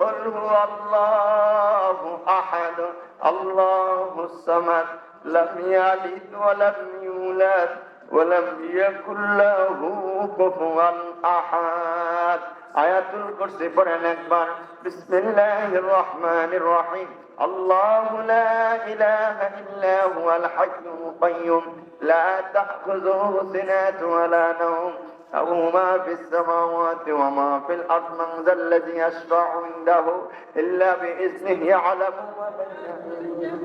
قل هو الله أحد الله الصمد لم يلد ولم يولد ولم يكن له كفوا أحد. آيات الكرسي قرآن أكبر بسم الله الرحمن الرحيم الله لا إله إلا هو الحي القيوم لا تأخذه سنة ولا نوم له ما في السماوات وما في الأرض من ذا الذي يشفع عنده إلا بإذنه يعلم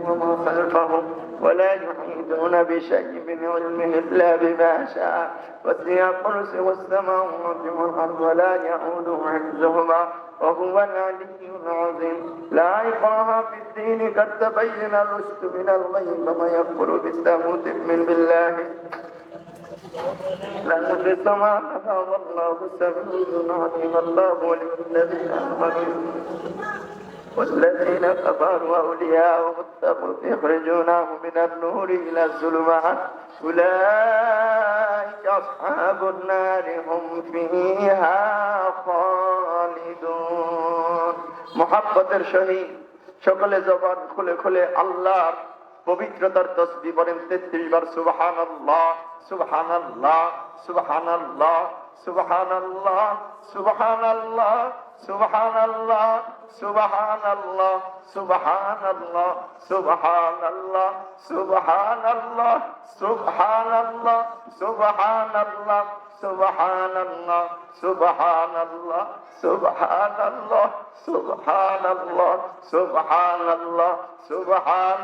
وما خلفهم ولا يحيطون بشيء من علمه إلا بما شاء. وسع كرسيه السماوات والأرض ولا يعوده حفظهما وهو العلي العظيم. لا إكراه في الدين قد تبين الرشد من الغي فما يكفر بالتابوت من بالله. والذين كفروا اولياءهم التقوى يخرجونه من النور إلى الظلمات أولئك أصحاب النار هم فيها خالدون محبة الشهيد সকলে زبان খুলে খুলে الله পবিত্রতার তসবি বলেন তেত্রিশ বার সুবাহান আল্লাহ সুবাহান আল্লাহ সুবাহান আল্লাহ সুবাহান আল্লাহ সুবাহান আল্লাহ সুবাহান আল্লাহ সুবাহান আল্লাহ সুবাহান আল্লাহ সুবাহান আল্লাহ সুবাহান আল্লাহ সুবাহান আল্লাহ সুবাহান আল্লাহ সুবাহান সুবাহান সুবাহান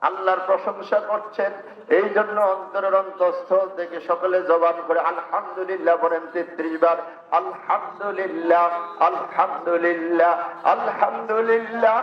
আল্লাহর প্রশংসা করছেন। এই জন্য অন্তরের অন্তঃস্থল থেকে সকলে জবান করে, আলহামদুলিল্লাহ বলেন তেত্রিশ বার, আলহামদুলিল্লাহ আলহামদুলিল্লাহ আলহামদুলিল্লাহ।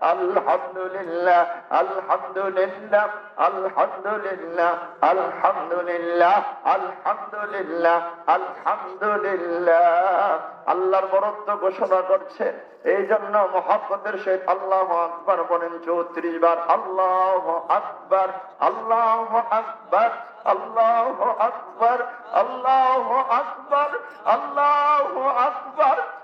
আলহামদুলিল্লাহ আলহামদুলিল্লাহ আলহামদুলিল্লাহ আলহামদুলিল্লাহ আলহামদুলিল্লাহ আলহামদুলিল্লাহ। আল্লাহর বরত্ব ঘোষণা করছে। এই জন্য মহাব্বতের সহিত আল্লাহ আকবর বলেন চৌত্রিশ বার, আল্লাহ আকবর আল্লাহ আকবর আল্লাহ আকবর আল্লাহ আকবর আল্লাহ আকবর।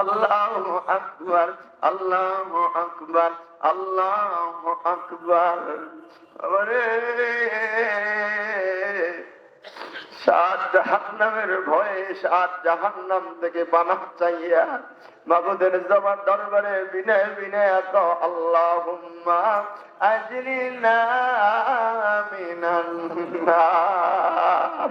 আল্লাহ আকবর, আল্লাহ আল্লাহ সাত ভয়ে থেকে পানা চাইয়া মাবুদের জবান দরবারে বিনয় বিনয় তো আল্লাহুম্মা আজরিনা মিনান নার।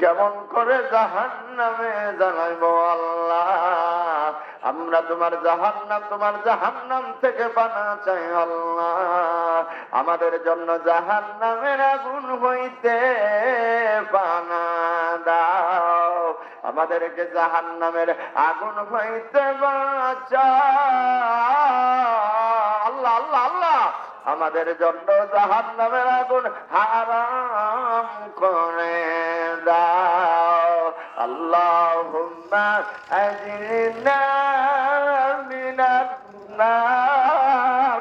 কেমন করে জাহান নামে জানাইব আল্লাহ? আমরা তোমার জাহান্নাম তোমার জাহান্নাম থেকে বানা চাই আল্লাহ। আমাদের জন্য জাহান্নামের আগুন হইতে বানা দাও। আমাদেরকে জাহান্নামের আগুন হইতে বাঁচা আমাদের জন্য জাহান নামের আগুন হারাম করে দাও। আজরিনা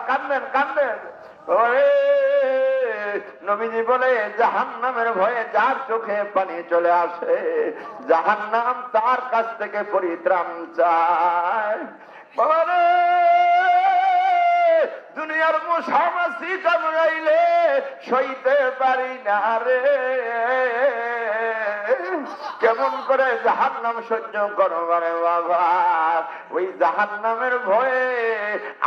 কান্দেন কান্দেন। ওরে নবীজি বলে জাহান নামের ভয়ে যার চোখে পানি চলে আসে জাহান নাম তার কাছ থেকে পরিত্রাণ চায়। দুনিয়ার মশামাসি কামড়াইলে সইতে পারি না রে। কেমন করে জাহান নাম সহ্য করবারে বাবা? ওই জাহান নামের ভয়ে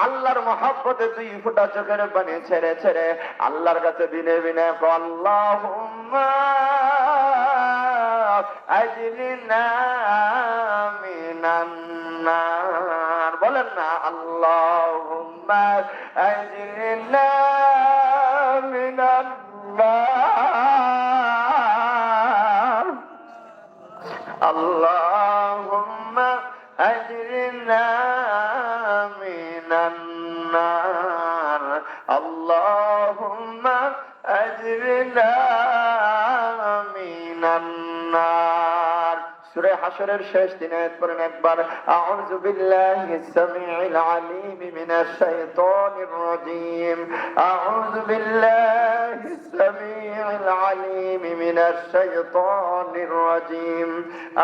আল্লাহর মহাব্বতে দুই ফুটা চোখের পানি ছেড়ে ছেড়ে আল্লাহর কাছে বিনে বিনে আল্লাহ মিনান্নার বলেন না Allahumma ajrina من النار اللهم أجرنا সূরা হাশরের শেষ দিনে পড়েন একবার আউযু বিল্লাহিস সামিউল আলিম মিনাশ শাইতানির রাজীম আউযু বিল্লাহিস সামিউল আলিম মিনাশ শাইতানির রাজীম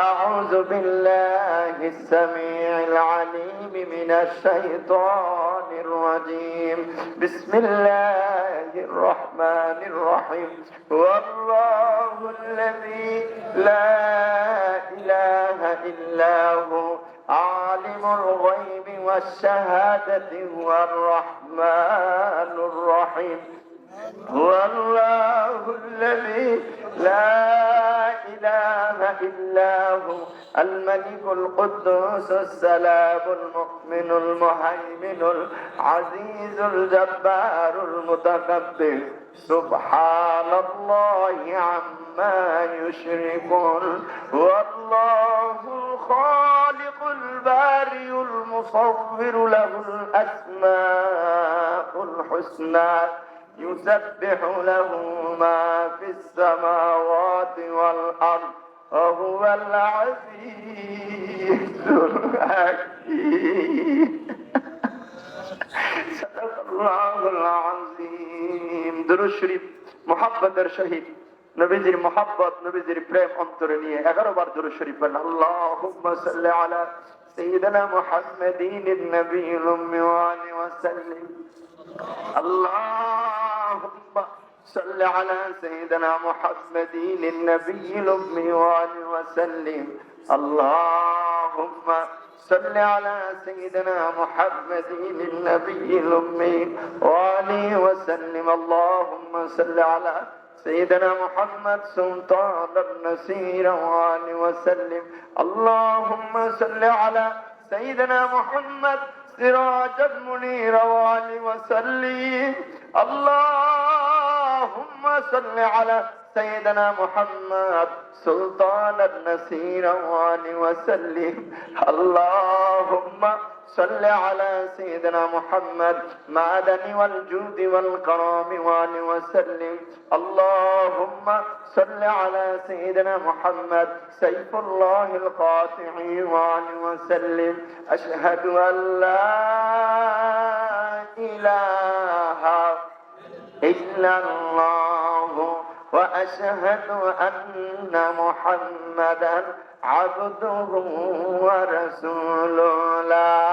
আউযু বিল্লাহিস সামিউল আলিম মিনাশ শাইতানির রাজীম বিসমিল্লাহির রহমানির الرحمن الرحيم. والله الذي لا إله إلا هو عالم الغيب والشهادة هو الرحمن الرحيم. والله الذي لا إله إلا هو الملك القدوس السلام المؤمن المهيمن العزيز الجبار المتكبر. سبحان الله عما يشركون. والله الخالق البارئ المصور له الأسماء الحسنى. يسبح له ما في السماوات والأرض. وهو العزيز الحكيم صدق الله العظيم درود شريف محبت الشهيد নবীজির মোহাব্বত নবীজির প্রেম অন্তরে নিয়ে এগারো বার দূর শরীফ পড়েন আল্লাহ আলা سيدنا محمد النبي الأمي وآله وسلم اللهم صل على سيدنا محمد النبي الأمي وآله وسلم. اللهم صل على سيدنا محمد النبي الأمي وآله وسلم. اللهم صل على سيدنا محمد سلطان النصير وآله وسلم. اللهم صل على سيدنا محمد سراج المنير وآله وسلم. اللهم صل على سيدنا محمد سلطان النصير وآله وسلم. اللهم صل على سيدنا محمد معدن والجود والكرام وآله وسلم. اللهم صل على سيدنا محمد سيف الله القاطع وآله وسلم. أشهد أن لا إله إلا الله وأشهد أن محمدا عبده ورسوله. لا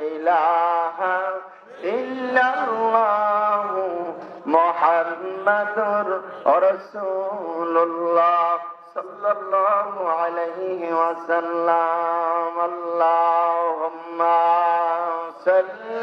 إله إلا الله محمد رسول الله صلى الله عليه وسلم. اللهم صل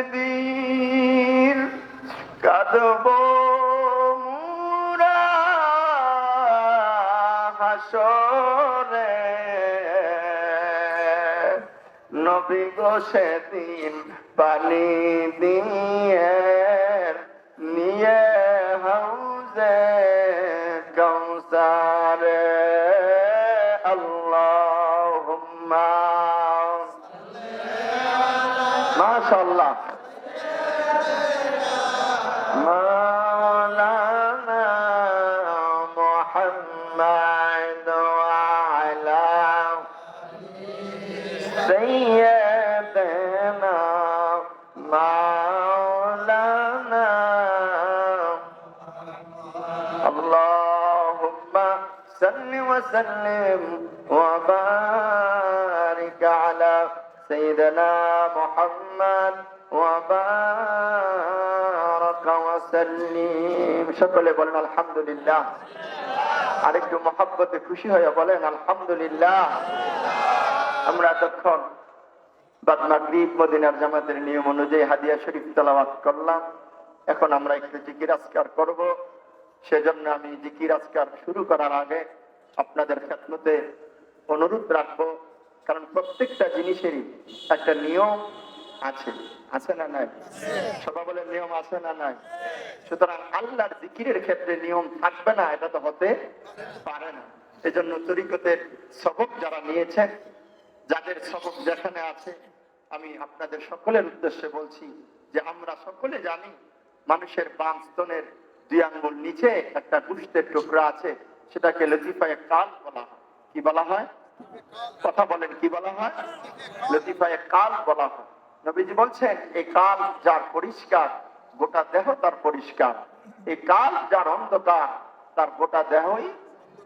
নবী গো সেদিন পানি দিয়ে নিয়ে وسلم وبارك على سيدنا محمد وبارك وسلم সকলে বলেন আলহামদুলিল্লাহ আরেকটু মহাব্বতে খুশি হয়ে বলেন আলহামদুলিল্লাহ আমরা এতক্ষণ বাদ মাগরিব মদিনার জামাতের নিয়ম অনুযায়ী হাদিয়া শরীফ তেলাওয়াত করলাম এখন আমরা একটু জিকির আজকার করব সেজন্য আমি জিকির আজকার শুরু করার আগে আপনাদের খেদমতে অনুরোধ রাখব, কারণ প্রত্যেকটা জিনিসেরই একটা নিয়ম আছে। আছে না নাই? সবাই বলে নিয়ম আছে না নাই? সুতরাং আল্লাহর জিকিরের ক্ষেত্রে নিয়ম থাকবে না, এটা তো হতে পারে না। এই জন্য তরিকতের সবক যারা নিয়েছেন, যাদের সবক যেখানে আছে, আমি আপনাদের সকলের উদ্দেশ্যে বলছি যে আমরা সকলে জানি, মানুষের বাম স্তনের দুই আঙ্গুল নিচে একটা গুষ্টের টুকরা আছে সেটাকে লতিফায় কাল বলা হয়। কি বলা হয়? কথা বলেন, কি বলা হয়? লতিফায় কাল বলা হয়। নবীজি বলছেন এই কাল যার পরিষ্কার, গোটা দেহ তার পরিষ্কার। এই কাল যার অন্ধকার, তার গোটা দেহই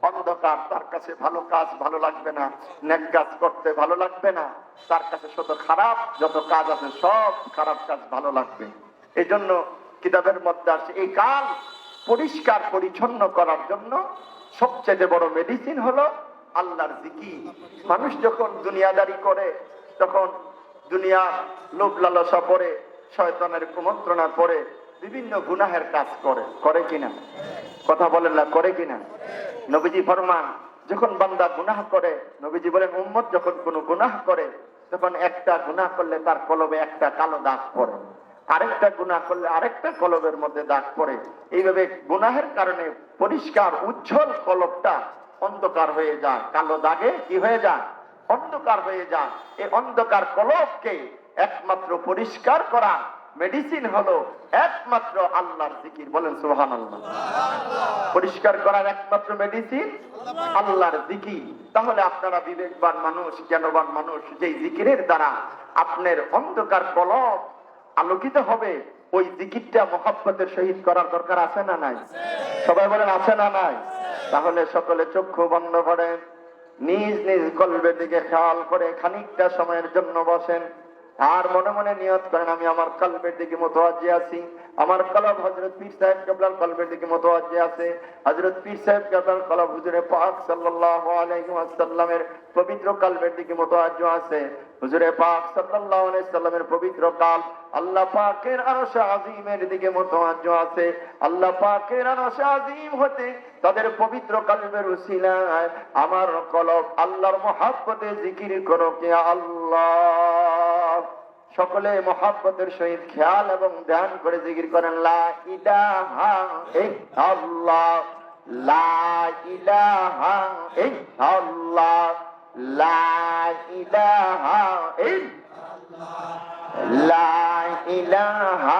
অন্ধকার। তার কাছে ভালো কাজ ভালো লাগবে না, নেক কাজ করতে ভালো লাগবে না। তার কাছে শত খারাপ, যত কাজ আছে, সব খারাপ কাজ ভালো লাগবে। এই জন্য কিতাবের মধ্যে আছে এই কাল পরিষ্কার, পরিচ্ছন্ন করার জন্য সবচেয়ে বড় মেডিসিন হলো আল্লাহর জিকি মানুষ যখন দুনিয়াদারি করে, তখন দুনিয়া লোভ লালসা পরে, শয়তানের কুমন্ত্রণা করে বিভিন্ন গুনাহের কাজ করে। করে কিনা? কথা বলেন না, করে কিনা? নবীজি ফরমান, যখন বান্দা গুনাহ করে, নবীজি বলেন, উম্মত যখন কোনো গুনাহ করে, তখন একটা গুনাহ করলে তার কলবে একটা কালো দাগ পড়ে। আরেকটা গুনাহ করলে আরেকটা কলবের মধ্যে দাগ পড়ে। এইভাবে গুনাহের কারণে পরিষ্কার, উজ্জ্বল কলবটা অন্ধকার হয়ে যায়। কালো দাগে কি হয়ে যায়? অন্ধকার হয়ে যায়। এই অন্ধকার কলবকে একমাত্র পরিষ্কার করা মেডিসিন হলো একমাত্র আল্লাহর জিকির। বলেন সুহান আল্লাহ পরিষ্কার করার একমাত্র মেডিসিন আল্লাহর জিকির। তাহলে আপনারা বিবেকবান মানুষ, জ্ঞানবান মানুষ, যেই জিকিরের দ্বারা আপনার অন্ধকার কলব আলোকিত হবে, ওই জিকিরটা মহাব্বতের শহীদ করার দরকার আছে না নাই? সবাই বলেন, আছে না নাই? তাহলে সকলে চক্ষু বন্ধ করেন, নিজ নিজ কলবের দিকে খেয়াল করে খানিকটা সময়ের জন্য বসেন। আর মনে মনে নিয়ত করেন, আমি আমার কলবের দিকে মতো মতোয়াজি আছি। আমার কলব হজরত পীর সাহেব কেবলার কলবের দিকে মতো মতোয়াজি আছে। হজরত পীর সাহেব কেবলার কলব হুজুরে পাক সাল্লাল্লাহু আলাইহি পবিত্র কলবের দিকে মতো মতোয়াজি আছে। হুজুরে পাক সাল্লাল্লাহু আলাইহি পবিত্র কাল আল্লাহ পাকের আরশ আজিমের দিকে মতো মতোয়াজি আছে। আল্লাহ পাকের আরশ আজিম হতে তাদের পবিত্র কলবের উসিলায় আমার কলব আল্লাহর মহাব্বতে জিকির করো কে আল্লাহ। সকলে মহাব্বতের সহিত খেয়াল এবং ধ্যান করে জিকির করেন, লা লা ইলাহা লা ইলাহা লা ইলাহা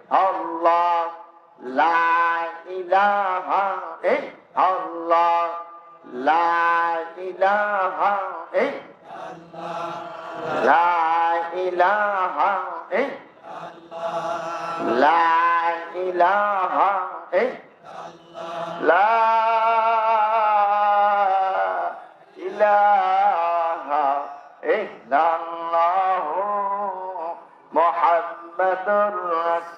আল্লাহ লা ইলাহা এ, আল্লাহ লা ইলাহা এ আল্লাহ লা ইলাহা এ আল্লাহ এ আল্লাহ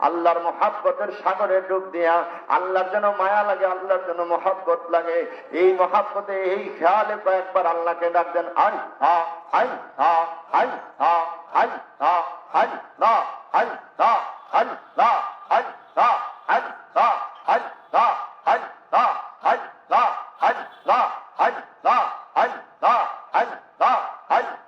আল্লাহর মহাব্বতের সাগরে ডুব দিয়া আল্লাহর যেন মায়া লাগে আল্লাহর যেন মহাব্বত লাগে এই মহাব্বতে এই খেয়ালে কয়েকবার আল্লাহকে ডাক দেন আই হা আই হা আই হা আই হা আই না আই না আই না আই না আই না আই না আই না আই না আই না আই না আই না আই না আই না ও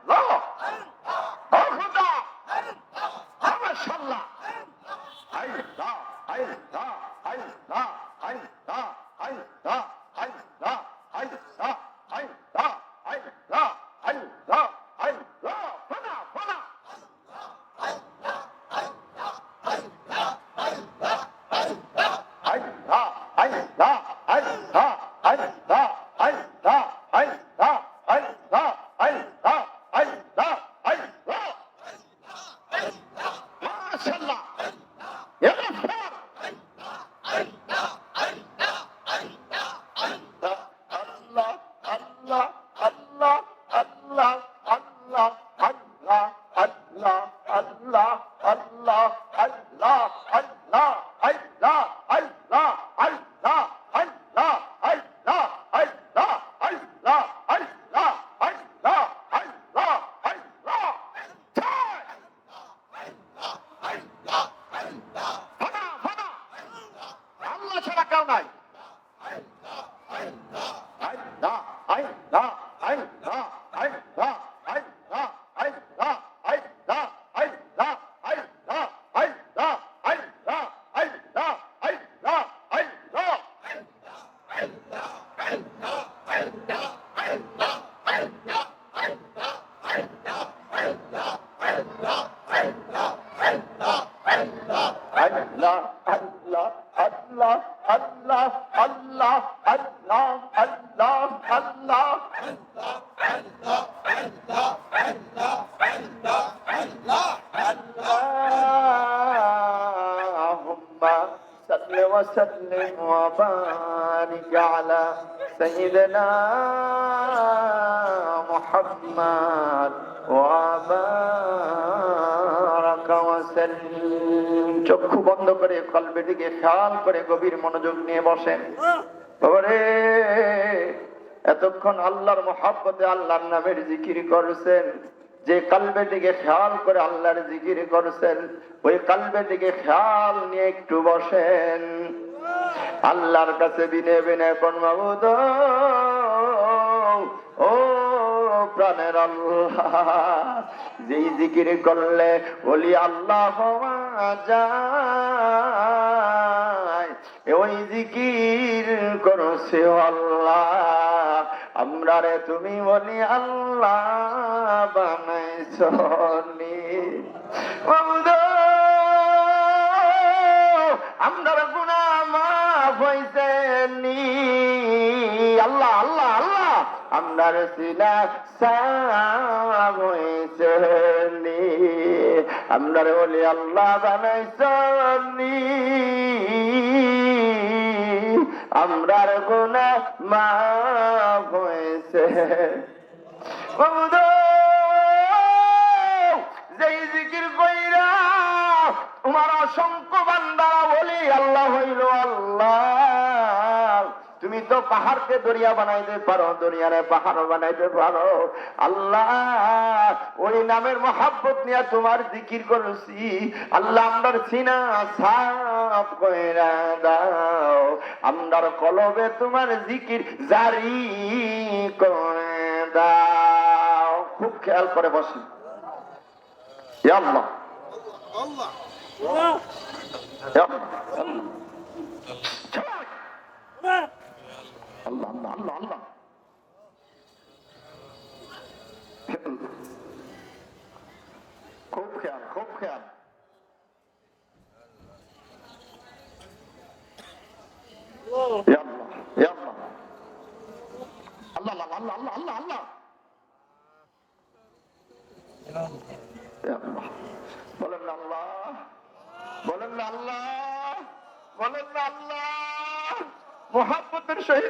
নাই চক্ষু বন্ধ করে কলবে দিকে খেয়াল করে গভীর মনোযোগ নিয়ে বসেন। এতক্ষণ আল্লাহর মহাব্বতে আল্লাহর নামের জিকির করছেন। যে কালবে দিকে খেয়াল করে আল্লাহর জিকির করছেন, ওই কালবে দিকে খেয়াল নিয়ে একটু বসেন। আল্লাহর কাছে বিনে বিনে কোন মাবুদ ও প্রাণের আল্লাহ। যেই জিকির করলে বলি, আল্লাহ ওই জিকির করছে আল্লাহ। আমরা রে তুমি বলি, আল্লাহ বানাইছ আমরা গুণা মাফ হইছে নি। আমরার সিনা সাব হইছে নি। বলি আল্লাহ বানাইছ নি। আমরার গুণা মাফ হয়েছে। যেই জিকির কইরা তোমার অসংখ্য বান্দারা বলি আল্লাহ হইল আল্লাহ। তুমি তো পাহাড়কে দরিয়া বানাইতে পারো দরিয়ারে পাহাড় বানাইতে পারো। আল্লাহ ওই নামের মহাব্বত নিয়ে তোমার জিকির করছি। আল্লাহ আমরার সিনা সাফ কইরা দাও। আমরার কলবে তোমার জিকির জারি করে দাও। খুব খেয়াল করে বসি আল্লাহ। আল্লাহ। আল্লাহ।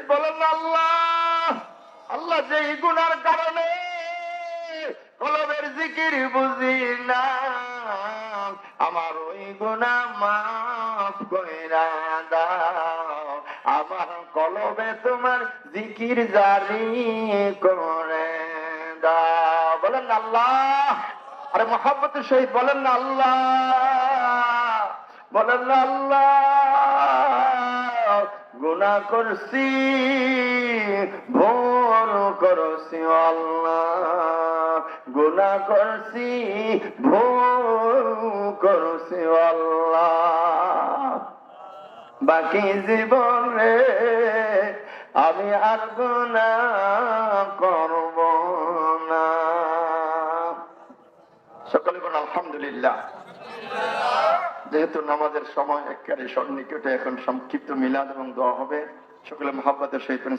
বলেন আল্লাহ আল্লাহ যে গুনার কারণে কলবের জিকির বুঝি না আমার ওই গুণা মাফ কইরা দাও। আমার কলবে তোমার জিকির জারি করে দাও। বলেন আল্লাহ, আরে মোহাম্মতের সহিত বলেন আল্লাহ বলেন আল্লাহ। গুণা করছি ভুল করছি আল্লাহ। গুণা করছি ভুল করছি আল্লাহ। বাকি জীবনে আমি আর গুণা করব না। সকলে বলেন, আলহামদুলিল্লাহ। যেহেতু নামাজের সময় একেবারে সন্নিকটে এখন সংক্ষিপ্ত মিলাদ এবং দোয়া হবে সকলে মহাব্বতের সহিত বলেন,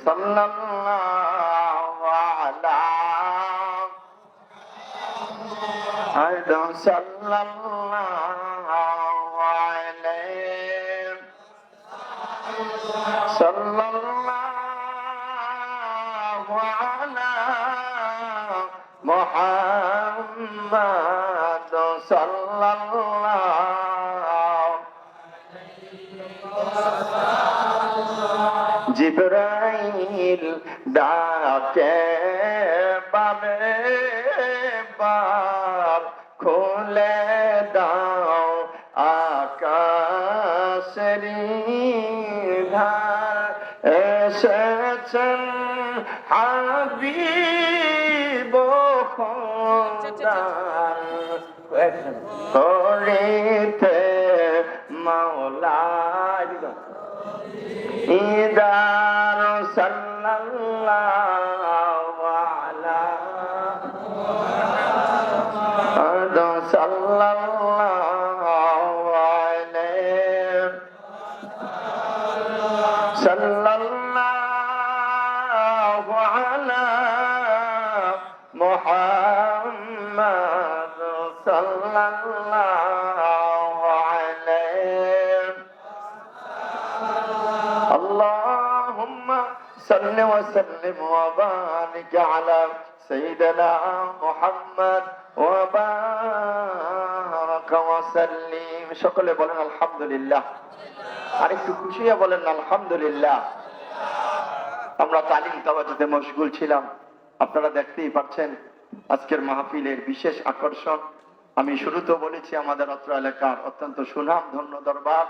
জিব্রাইল ডাকে বাবে বার খুলে দাও আকাশেরি ধার এসেছেন হাবিব খোদার। করিতে صلى الله على محمد صلى الله عليه اللهم صل وسلم وبارك على سيدنا محمد وبارك وسلم شكرا لله الحمد لله আর একটু খুশি বলেন, আলহামদুলিল্লাহ। আমরা তালিম তাবাজুতে মশগুল ছিলাম। আপনারা দেখতেই পাচ্ছেন আজকের মাহফিলের বিশেষ আকর্ষণ। আমি শুরুতেও বলেছি, আমাদের অত্র এলাকার অত্যন্ত সুনাম, ধন্য দরবার।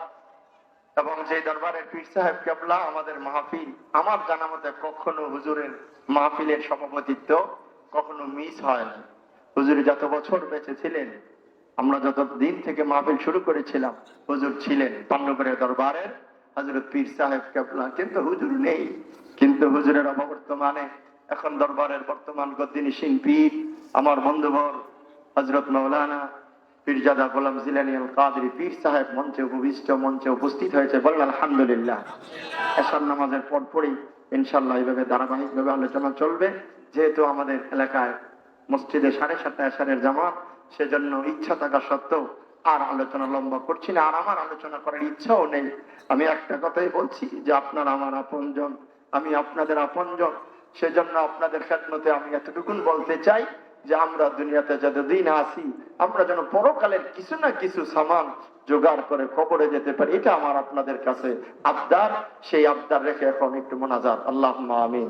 এবং যে দরবারের পীর সাহেব কেবলা, আমাদের মাহফিল আমার জানা মতে কখনো হুজুরের মাহফিলের সভাপতিত্ব কখনো মিস হয় না হুজুর যত বছর বেঁচে ছিলেন আমরা যত দিন থেকে মাহফিল শুরু করেছিলাম, হুজুর ছিলেন পান্নগরের দরবারের হজরত পীর সাহেব কেবলা, কিন্তু হুজুর নেই। কিন্তু হুজুরের অবর্তমানে এখন দরবারের বর্তমান গদ্দিনী সিং পীর, আমার বন্ধুবর হজরত মৌলানা পীরজাদা গোলাম জিলানি আল কাদরি পীর সাহেব মঞ্চে উপবিষ্ট, মঞ্চে উপস্থিত হয়েছে বলেন আলহামদুলিল্লাহ। এসব নামাজের পর পরই ইনশাল্লাহ এইভাবে ধারাবাহিকভাবে আলোচনা চলবে। যেহেতু আমাদের এলাকায় মসজিদে সাড়ে সাতটা এসারের জামাত সেজন্য ইচ্ছা থাকা সত্ত্বেও আর আলোচনা লম্বা করছি না, আর আমার আলোচনা করার ইচ্ছাও নেই। আমি একটা কথাই বলছি যে আপনারা আমার আপনজন, আমি আপনাদের আপনজন। সেজন্য আপনাদের খেদমতে আমি এতটুকুন বলতে চাই যে আমরা দুনিয়াতে যতদিন আসি আমরা যেন পরকালের কিছু না কিছু সামান জোগাড় করে খবরে যেতে পারি। এটা আমার আপনাদের কাছে আবদার। সেই আবদার রেখে এখন একটু মোনাজাত। আল্লাহ আমিন।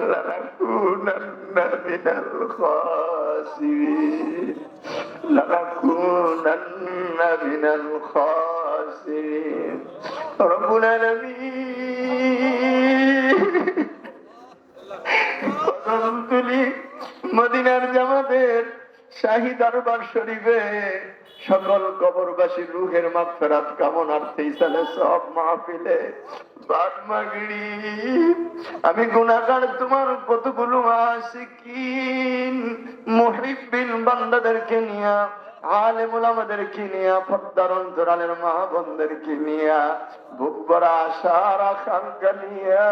لنكونن من الخاسرين لنكونن من الخاسرين رب العالمين কদম তুলি মদিনার জামাতের শাহী দরবার শরীফে সকল কবরবাসী রুহের মাগফিরাত কামনার্থে ইসালে সব মাহফিলে আমি গুনাহগার, তোমার কতগুলো আশিকিন মুহিব্বিন বান্দাদেরকে নিয়া আলেমুল আমাদেরকে নিয়া ফদ্দার নিয়া,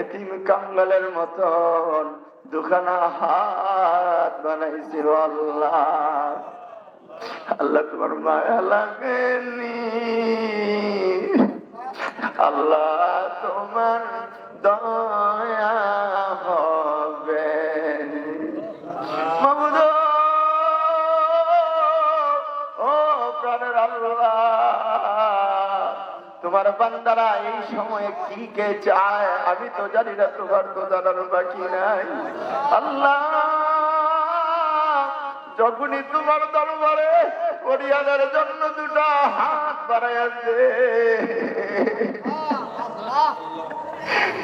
এতিম কাঙ্গালের মতন দুখানা হাত বানাইছিল আল্লাহ। আল্লাহ তোমার মায়া লাগেনি। আল্লাহ তোমার দয়া হবে। ও প্রাণের আল্লাহ। তোমার বান্দারা, এই সময়ে কি কে চায়? আমি তো জানি না তোমার তো জানার বাকি নাই। আল্লাহ, যখনই তোমার দরবারে পরিয়াদের জন্য দুটা হাত বাড়াইয়াছে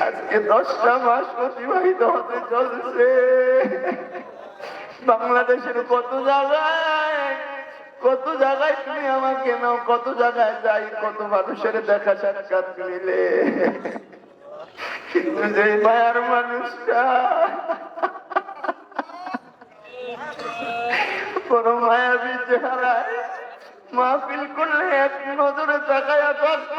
আজকে দশটা মাস অতিবাহিত হতে চলছে। বাংলাদেশের কত জায়গায় কত জায়গায় তুমি আমাকে নাও, কত জায়গায় যাই, কত মানুষের দেখা সাক্ষাৎ মিলে। কিন্তু যে মায়ার মানুষটা কোন মায়াবী চেহারায় মাহফিল করলে এক নজরে তাকায়া থাকব।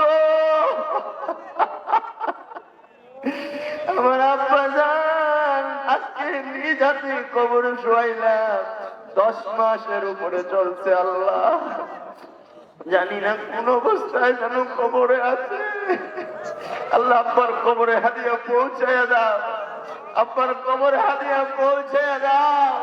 আমার আব্বা যান, আজকে নিজ হাতে কবরে শোয়াইলাম। দশ মাসের উপরে চলছে আল্লাহ। জানি না কোন অবস্থায় যেন কবরে আছে। আল্লাহ আব্বার কবরে হাদিয়া পৌঁছায় দাও। আব্বার কবরে হাদিয়া পৌঁছায় দাও।